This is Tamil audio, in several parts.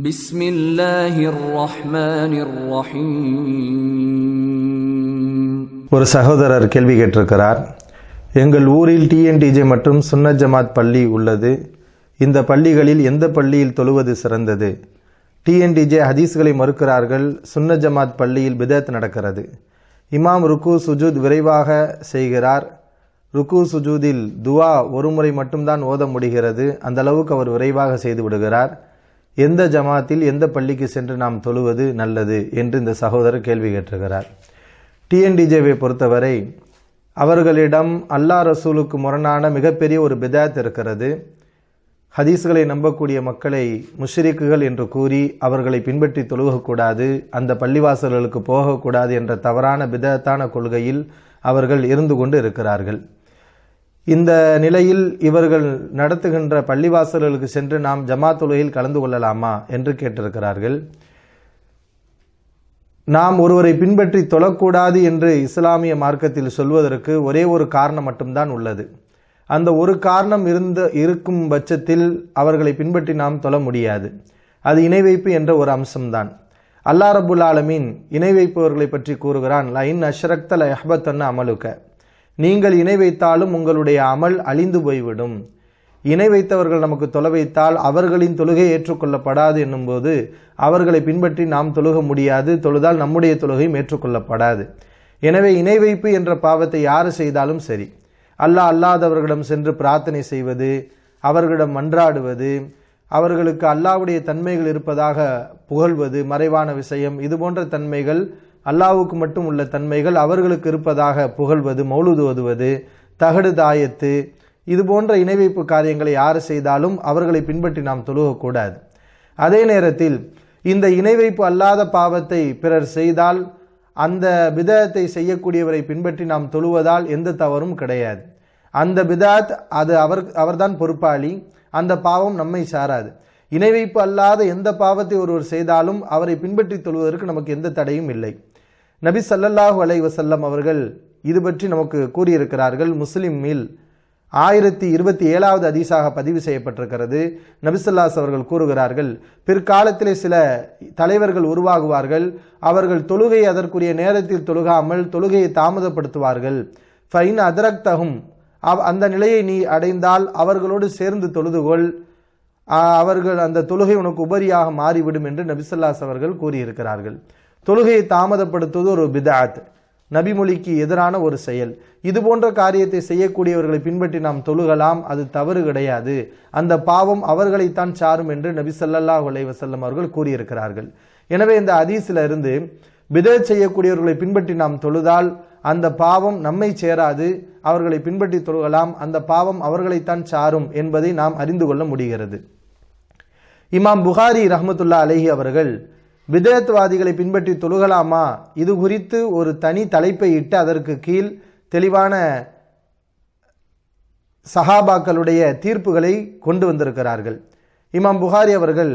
بسم الله الرحمن الرحيم ஒரு சகோதரர் கேள்வி கேட்டிருக்கிறார் எங்கள் ஊரில் டிஎன்டிஜே மற்றும் சுன்னத் ஜமாத் பள்ளி உள்ளது இந்த பள்ளிகளில் எந்த பள்ளியில் தொழுவது சிறந்தது டிஎன்டிஜே ஹதீஸ்களை மறுக்கிறார்கள் சுன்னத் ஜமாத் பள்ளியில் பிதத் நடக்கிறது இமாம் ருக்கு சுஜூத் விரைவாக செய்கிறார் ருக்கு சுஜூதில் துவா ஒரு முறை மட்டும்தான் ஓத முடிகிறது அந்த அளவுக்கு அவர் விரைவாக செய்து விடுகிறார் எந்த ஜமாத்தில் எந்த பள்ளிக்கு சென்று நாம் தொழுவது நல்லது என்று இந்த சகோதரர் கேள்வி கேட்டிருக்கிறார். டிஎன்டிஜேவை பொறுத்தவரை அவர்களிடம் அல்லா ரசூலுக்கு முரணான மிகப்பெரிய ஒரு பிதாத் இருக்கிறது. ஹதீஸ்களை நம்பக்கூடிய மக்களை முஷ்ரிக்குகள் என்று கூறி அவர்களை பின்பற்றி தொழுகக்கூடாது அந்த பள்ளிவாசல்களுக்கு போகக்கூடாது என்ற தவறான பிதத்தான கொள்கையில் அவர்கள் இருந்து கொண்டு இருக்கிறார்கள். இந்த நிலையில் இவர்கள் நடத்துகின்ற பள்ளிவாசல்களுக்கு சென்று நாம் ஜமாத் தொழுகையில் கலந்து கொள்ளலாமா என்று கேட்டிருக்கிறார்கள். நாம் ஒருவரை பின்பற்றி தொழக்கூடாது என்று இஸ்லாமிய மார்க்கத்தில் சொல்வதற்கு ஒரே ஒரு காரணம் மட்டும்தான் உள்ளது. அந்த ஒரு காரணம் இருந்த இருக்கும் பட்சத்தில் அவர்களை பின்பற்றி நாம் தொழ முடியாது. அது இணை வைப்பு என்ற ஒரு அம்சம்தான். அல்லா ரபுல் ஆலமீன் இணை வைப்பவர்களை பற்றி கூறுகிறான் லைன் அஷ்ரக்தல எஹபத்தன்னு அமலுக்க நீங்கள் இணை வைத்தாலும் உங்களுடைய அமல் அழிந்து போய்விடும். இணை வைத்தவர்கள் நமக்கு தொலை வைத்தால் அவர்களின் தொழுகை ஏற்றுக்கொள்ளப்படாது என்னும்போது அவர்களை பின்பற்றி நாம் தொழுக முடியாது தொழுதால் நம்முடைய தொழுகையும் ஏற்றுக்கொள்ளப்படாது. எனவே இணை வைப்பு என்ற பாவத்தை யார் செய்தாலும் சரி. அல்லாஹ் அல்லாதவர்களிடம் சென்று பிரார்த்தனை செய்வது அவர்களிடம் மன்றாடுவது அவர்களுக்கு அல்லாவுடைய தன்மைகள் இருப்பதாக புகழ்வது மறைவான விஷயம் இது போன்ற தன்மைகள் அல்லாவுக்கு மட்டும் உள்ள தன்மைகள் அவர்களுக்கு இருப்பதாக புகழ்வது மௌலுது ஓதுவது தகடு தாயத்து இது போன்ற இணைவைப்பு காரியங்களை யார் செய்தாலும் அவர்களை பின்பற்றி நாம் தொழுகக்கூடாது. அதே நேரத்தில் இந்த இணைவைப்பு அல்லாத பாவத்தை பிறர் செய்தால் அந்த பிதத்தை செய்யக்கூடியவரை பின்பற்றி நாம் தொழுவதால் எந்த தவறும் கிடையாது. அந்த பிதாத் அது அவர் அவர்தான் பொறுப்பாளி அந்த பாவம் நம்மை சாராது. இணைவைப்பு அல்லாத எந்த பாவத்தை ஒருவர் செய்தாலும் அவரை பின்பற்றி தொழுவதற்கு நமக்கு எந்த தடையும் இல்லை. நபி சல்லல்லாஹு அலை வசல்லம் அவர்கள் இது பற்றி நமக்கு கூறியிருக்கிறார்கள். முஸ்லிம் மீல் ஆயிரத்தி இருபத்தி ஏழாவது அதிசாக பதிவு செய்யப்பட்டிருக்கிறது. நபிசல்லாஸ் அவர்கள் கூறுகிறார்கள் பிற்காலத்திலே சில தலைவர்கள் உருவாகுவார்கள் அவர்கள் தொழுகை அதற்குரிய நேரத்தில் தொழுகாமல் தொழுகையை தாமதப்படுத்துவார்கள். ஃபைன் அதரக்தகும் அந்த நிலையை நீ அடைந்தால் அவர்களோடு சேர்ந்து தொழுதுகொள். அவர்கள் அந்த தொழுகை உனக்கு உபரியாக மாறிவிடும் என்று நபிசல்லாஸ் அவர்கள் கூறியிருக்கிறார்கள். தொழுகையை தாமதப்படுத்துவது ஒரு பிதாத் நபிமொழிக்கு எதிரான ஒரு செயல். இது போன்ற காரியத்தை செய்யக்கூடியவர்களை பின்பற்றி நாம் தொழுகலாம் அது தவறு கிடையாது. அந்த பாவம் அவர்களைத்தான் சாரும் என்று நபி சல்லல்லாஹ் வசல்லம் அவர்கள் கூறியிருக்கிறார்கள். எனவே இந்த அதீசில இருந்து பிதத் செய்யக்கூடியவர்களை பின்பற்றி நாம் தொழுதால் அந்த பாவம் நம்மை சேராது அவர்களை பின்பற்றி தொழுகலாம் அந்த பாவம் அவர்களைத்தான் சாரும் என்பதை நாம் அறிந்து கொள்ள முடிகிறது. இமாம் புகாரி ரஹமத்துல்லா அலஹி அவர்கள் விதயத்வாதிகளை பின்பற்றி தொழுகலாமா? இது குறித்து ஒரு தனி தலைப்பை இட்டு அதற்கு கீழ் தெளிவான சஹாபாக்களுடைய தீர்ப்புகளை கொண்டு வந்திருக்கிறார்கள். இமாம் புகாரி அவர்கள்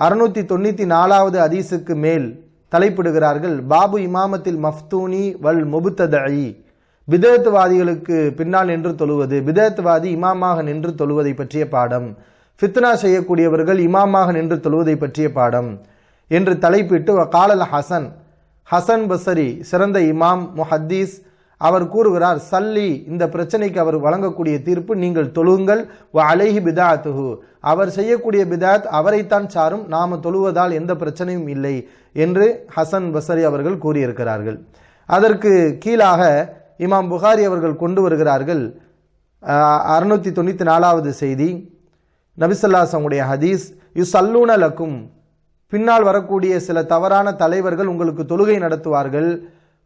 அறுநூத்தி தொண்ணூத்தி நாலாவது அதீசுக்கு மேல் தலைப்பிடுகிறார்கள் பாபு இமாமத்தில் மஃப்தூனி வல் முபுத்ததஇ பிதத்துவாதிகளுக்கு பின்னால் நின்று தொழுவது பிதத்துவாதி இமாமாக நின்று தொழுவதை பற்றிய பாடம். ஃபித்னா செய்யக்கூடியவர்கள் இமாமாக நின்று தொழுவதை பற்றிய பாடம். என்று தலைப்பிட்டு காலல் ஹசன். ஹசன் பசரி சிறந்த இமாம் முஹத்தீஸ் அவர் கூறுகிறார் சல்லி இந்த பிரச்சனைக்கு அவர் வழங்கக்கூடிய தீர்ப்பு நீங்கள் தொழுங்கள் வ அலைஹி பிதாத்துஹு அவர் செய்யக்கூடிய பிதாத் அவரைத்தான் சாரும் நாம் தொழுவதால் எந்த பிரச்சனையும் இல்லை என்று ஹசன் பசரி அவர்கள் கூறியிருக்கிறார்கள். அதற்கு கீழாக இமாம் புகாரி அவர்கள் கொண்டு வருகிறார்கள் அறுநூற்றி தொண்ணூற்றி நாலாவது செய்தி. நபிசல்லாசமுடைய ஹதீஸ் யு சல்லூன லக்கும். பின்னால் வரக்கூடிய சில தவறான தலைவர்கள் உங்களுக்கு தொழுகை நடத்துவார்கள்.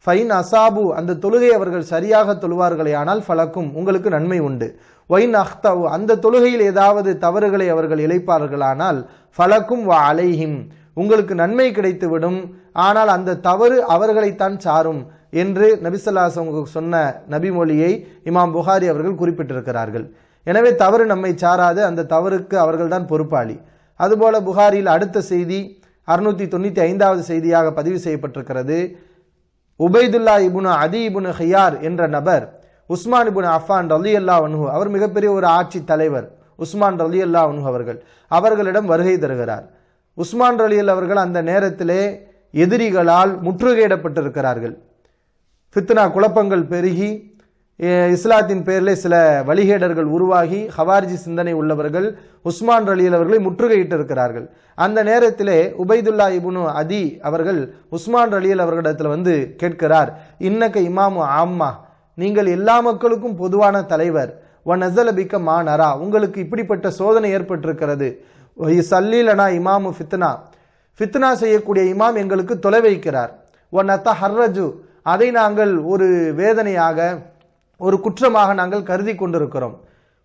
ஃபைன் அசாபு அந்த தொழுகை அவர்கள் சரியாக தொழுவார்களே ஆனால் ஃபலக்கும் உங்களுக்கு நன்மை உண்டு. ஒயின் அஹ்தவ் அந்த தொழுகையில் ஏதாவது தவறுகளை அவர்கள் இழைப்பார்களானால் ஃபலக்கும் வ அலைஹிம் உங்களுக்கு நன்மை கிடைத்துவிடும். ஆனால் அந்த தவறு அவர்களைத்தான் சாரும் என்று நபிசல்லாசம் சொன்ன நபிமொழியை இமாம் புகாரி அவர்கள் குறிப்பிட்டிருக்கிறார்கள். எனவே தவறு நம்மை சாராது அந்த தவறுக்கு அவர்கள்தான் பொறுப்பாளி. அதுபோல புகாரில் அடுத்த செய்தி அறுநூத்தி தொண்ணூத்தி ஐந்தாவது செய்தியாக பதிவு செய்யப்பட்டிருக்கிறது. உபைதுல்லா இபுனு அதி இபுனு ஹியார் என்ற நபர் உஸ்மான் இபுன் அஃபான் ரலி அல்லா அனுகு அவர் மிகப்பெரிய ஒரு ஆட்சி தலைவர் உஸ்மான் ரலி அல்லா அனுகு அவர்கள். அவர்களிடம் வருகை தருகிறார். உஸ்மான் ரலியல் அவர்கள் அந்த நேரத்திலே எதிரிகளால் முற்றுகையிடப்பட்டிருக்கிறார்கள். ஃபித்னா குழப்பங்கள் பெருகி இஸ்லாத்தின் பேரில் சில வழிகேடர்கள் உருவாகி ஹவார்ஜி சிந்தனை உள்ளவர்கள் உஸ்மான் ரலியல் அவர்களை முற்றுகையிட்டு இருக்கிறார்கள். அந்த நேரத்திலே உபைதுல்லா இபுனு அதி அவர்கள் உஸ்மான் ரலியல் அவர்களிடத்தில் வந்து கேட்கிறார் இன்னக்க இமாமு ஆம்மா நீங்கள் எல்லா மக்களுக்கும் பொதுவான தலைவர். ஒன் அசலபிக்க மா நரா உங்களுக்கு இப்படிப்பட்ட சோதனை ஏற்பட்டிருக்கிறது. சல்லீலனா இமாமு ஃபித்னா. ஃபித்னா செய்யக்கூடிய இமாம் எங்களுக்கு தொலை வைக்கிறார். ஒன் அத்த ஹர்ரஜு அதை நாங்கள் ஒரு வேதனையாக ஒரு குற்றமாக நாங்கள் கருதி கொண்டிருக்கிறோம்.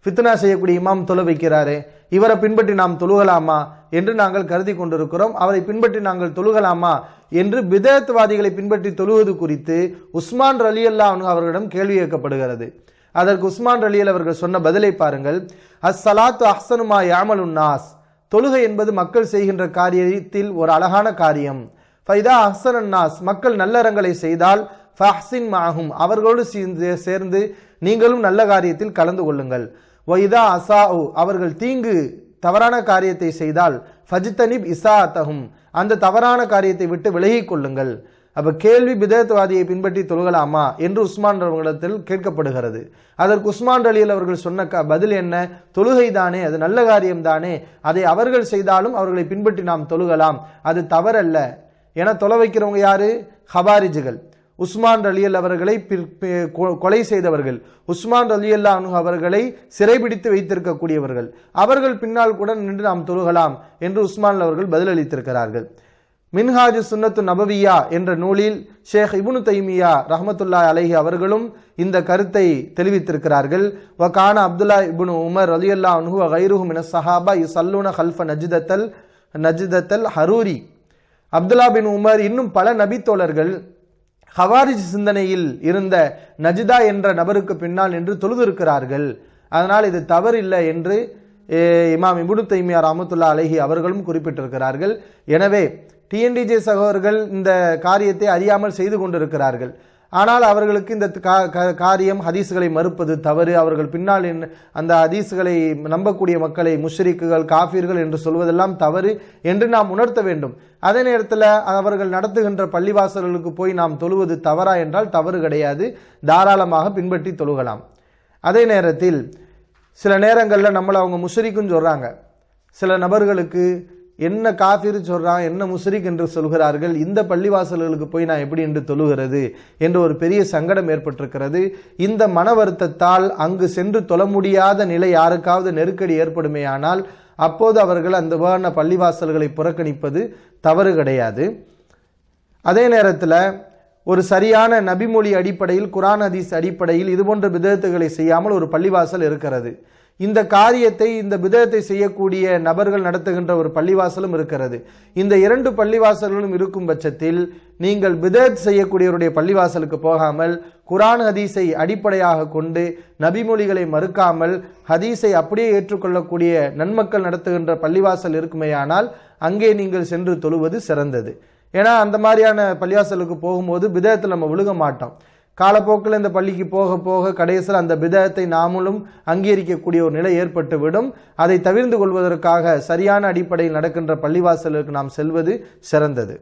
ஃபித்னா செய்யக்கூடிய இமாம் தொலை வைக்கிறாரே இவரை பின்பற்றி நாம் தொழுகலாமா என்று நாங்கள் கருதி கொண்டிருக்கிறோம். அவரை பின்பற்றி நாங்கள் தொழுகலாமா என்று பிதேத்வாதிகளை பின்பற்றி தொழுவது குறித்து உஸ்மான் ரலி அவர்களிடம் கேள்வி கேட்கப்படுகிறது அதற்கு உஸ்மான் ரலியல் அவர்கள் சொன்ன பதிலை பாருங்கள். அஸ்ஸலாத்து அஹ்சனுமா யாமலுன் நாஸ். தொழுகை என்பது மக்கள் செய்கின்ற காரியத்தில் ஒரு அழகான காரியம். ஃபைதா அஹ்சன் நாஸ். மக்கள் நல்லறங்களை செய்தால் ஃபஹ்சின் மாகும் அவர்களோடு சேர்ந்து- சேர்ந்து நீங்களும் நல்ல காரியத்தில் கலந்து கொள்ளுங்கள். ஒய்தா அசாஉ அவர்கள் தீங்கு தவறான காரியத்தை செய்தால் ஃபஜ்தனிப் இசாத்தகும் அந்த தவறான காரியத்தை விட்டு விலகிக் கொள்ளுங்கள். அப்போ கேள்வி பிதத்துவாதியை பின்பற்றி தொழுகலாமா என்று உஸ்மான் அவர்களிடத்தில் கேட்கப்படுகிறது. அதற்கு உஸ்மான் அலியல் அவர்கள் சொன்ன க- பதில் என்ன? தொழுகை தானே அது நல்ல காரியம் தானே. அதை அவர்கள் செய்தாலும் அவர்களை பின்பற்றி நாம் தொழுகலாம். அது தவறல்ல. என தொலை வைக்கிறவங்க யாரு? ஹபாரிஜுகள் உஸ்மான் ரலியல் அவர்களை பிற்- பி- கொ- கொலை செய்தவர்கள். உஸ்மான் ரலியல்லா அவர்களை சிறைபிடித்து வைத்திருக்கக்கூடியவர்கள். அவர்கள் பின்னால் கூட நின்று நாம் தொழுகலாம் என்று உஸ்மான் அவர்கள் பதிலளித்திருக்கிறார்கள். மின்ஹாஜு சுன்னத்து நபவியா என்ற நூலில் ஷேக் இபுனு தைமியா ரஹமத்துல்லா அலஹி அவர்களும் இந்த கருத்தை தெரிவித்திருக்கிறார்கள். வகான அப்துல்லா இபுனு உமர் ரலியல்லா அனுஹு கைருஹு மின சஹாபா யுசல்லூன ஹல்ஃப நஜிதத்தல் நஜிதத்தல் ஹரூரி. அப்துல்லா பின் உமர் இன்னும் பல நபித்தோழர்கள் ஹவாரிஜ் சிந்தனையில் இருந்த நஜிதா என்ற நபருக்கு பின்னால் நின்று தொழுதிருக்கிறார்கள். அதனால் இது தவறில்லை என்று இமாம் இபுனு தைமியா ராமத்துல்லா அலஹி அவர்களும் குறிப்பிட்டிருக்கிறார்கள். எனவே டிஎன்டிஜே சகோதரர்கள் இந்த காரியத்தை அறியாமல் செய்து கொண்டிருக்கிறார்கள். ஆனால் அவர்களுக்கு இந்த கா- காரியம் ஹதீஸ்களை மறுப்பது தவறு. அவர்கள் பின்னால் அந்த ஹதீஸ்களை நம்பக்கூடிய மக்களை முஷ்ரிக்குகள் காஃபீர்கள் என்று சொல்வதெல்லாம் தவறு என்று நாம் உணர்த்த வேண்டும். அதே நேரத்தில் அவர்கள் நடத்துகின்ற பள்ளிவாசல்களுக்கு போய் நாம் தொழுவது தவறா என்றால் தவறு கிடையாது. தாராளமாக பின்பற்றி தொழுகலாம். அதே நேரத்தில் சில நேரங்களில் நம்மளை அவங்க முஷரிக்குன்னு சொல்கிறாங்க சில நபர்களுக்கு என்ன காஃபிர் சொல்கிறான் என்ன முஸ்ரிக் என்று சொல்கிறார்கள் இந்த பள்ளிவாசல்களுக்கு போய் நான் எப்படி என்று தொழுகிறது என்ற ஒரு பெரிய சங்கடம் ஏற்பட்டிருக்கிறது. இந்த மன வருத்தத்தால் அங்கு சென்று தொழ முடியாத நிலை யாருக்காவது நெருக்கடி ஏற்படுமேயானால் அப்போது அவர்கள் அந்த வேண பள்ளிவாசல்களை புறக்கணிப்பது தவறு கிடையாது. அதே நேரத்தில் ஒரு சரியான நபிமொழி அடிப்படையில் குரான் ஹதீஸ் அடிப்படையில் இதுபோன்ற விதத்துகளை செய்யாமல் ஒரு பள்ளிவாசல் இருக்கிறது. இந்த காரியத்தை இந்த விதத்தை செய்யக்கூடிய நபர்கள் நடத்துகின்ற ஒரு பள்ளிவாசலும் இருக்கிறது. இந்த இரண்டு பள்ளிவாசல்களும் இருக்கும் பட்சத்தில் நீங்கள் விதத் செய்யக்கூடியவருடைய பள்ளிவாசலுக்கு போகாமல் குரான் ஹதீஸை அடிப்படையாக கொண்டு நபிமொழிகளை மறுக்காமல் ஹதீஸை அப்படியே ஏற்றுக்கொள்ளக்கூடிய நன்மக்கள் நடத்துகின்ற பள்ளிவாசல் இருக்குமேயானால் அங்கே நீங்கள் சென்று தொழுவது சிறந்தது. ஏன்னா அந்த மாதிரியான பள்ளிவாசலுக்கு போகும்போது விதத்தில் நம்ம விழுக மாட்டோம். காலப்போக்கில் இந்த பள்ளிக்கு போக போக கடைசியில் அந்த விதத்தை நாமளும் அங்கீகரிக்கக்கூடிய ஒரு நிலை ஏற்பட்டு விடும் அதை தவிர்ந்து கொள்வதற்காக சரியான அடிப்படையில் நடக்கின்ற பள்ளிவாசலுக்கு நாம் செல்வது சிறந்தது.